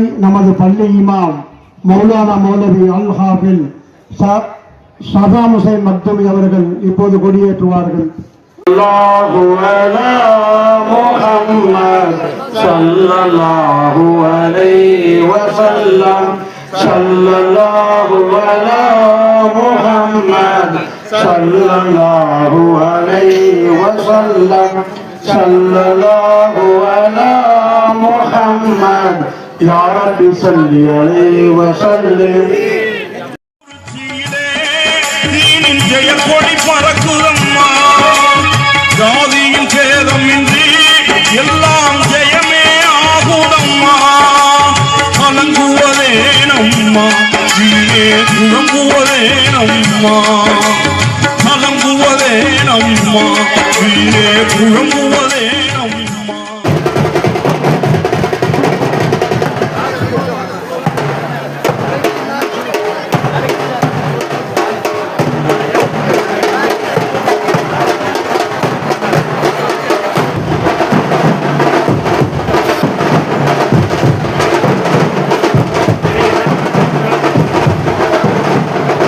இதை நமது பள்ளி இமாம் மௌலானா மௌலவி அல்ஹாபில் சதாம் ஹுசைன் மக்தமி அவர்கள் இப்போது கொடியேற்றுவார்கள். sallallahu alayhi wa sallam sallallahu ala muhammad صلى الله على محمد صلى الله عليه وسلم صلى الله على محمد يا رب صل عليه وسلم கீழே தீனின் ஜெயக்கொடி பறக்குதம்மா ஜாதியின் சேதமின்றி எல்லாம் ஜெயமே ஆகுதம்மா கலங்குவதே நம்மா வீணே குழம்புவதே நம்மா கலங்குவதே நம்மா வீணே குழம்புவதே